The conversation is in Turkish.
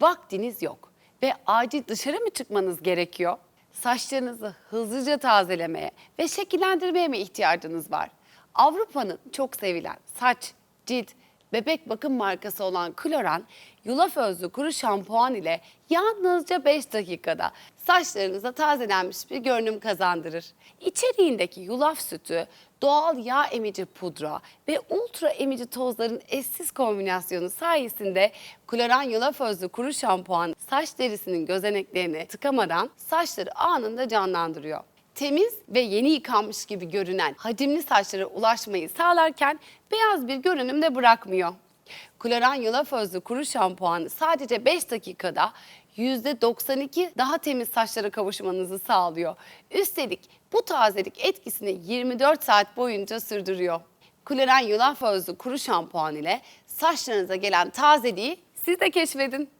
Vaktiniz yok ve acil dışarı mı çıkmanız gerekiyor? Saçlarınızı hızlıca tazelemeye ve şekillendirmeye mi ihtiyacınız var? Avrupa'nın çok sevilen saç, cilt, bebek bakım markası olan Kloran, yulaf özlü kuru şampuan ile yalnızca 5 dakikada saçlarınıza tazelenmiş bir görünüm kazandırır. İçeriğindeki yulaf sütü, doğal yağ emici pudra ve ultra emici tozların eşsiz kombinasyonu sayesinde Kloran yulaf özlü kuru şampuan saç derisinin gözeneklerini tıkamadan saçları anında canlandırıyor temiz ve yeni yıkanmış gibi görünen hacimli saçlara ulaşmayı sağlarken beyaz bir görünüm de bırakmıyor. Kloran yulaf özlü kuru şampuan sadece 5 dakikada %92 daha temiz saçlara kavuşmanızı sağlıyor. Üstelik bu tazelik etkisini 24 saat boyunca sürdürüyor. Kloran yulaf özlü kuru şampuan ile saçlarınıza gelen tazeliği siz de keşfedin.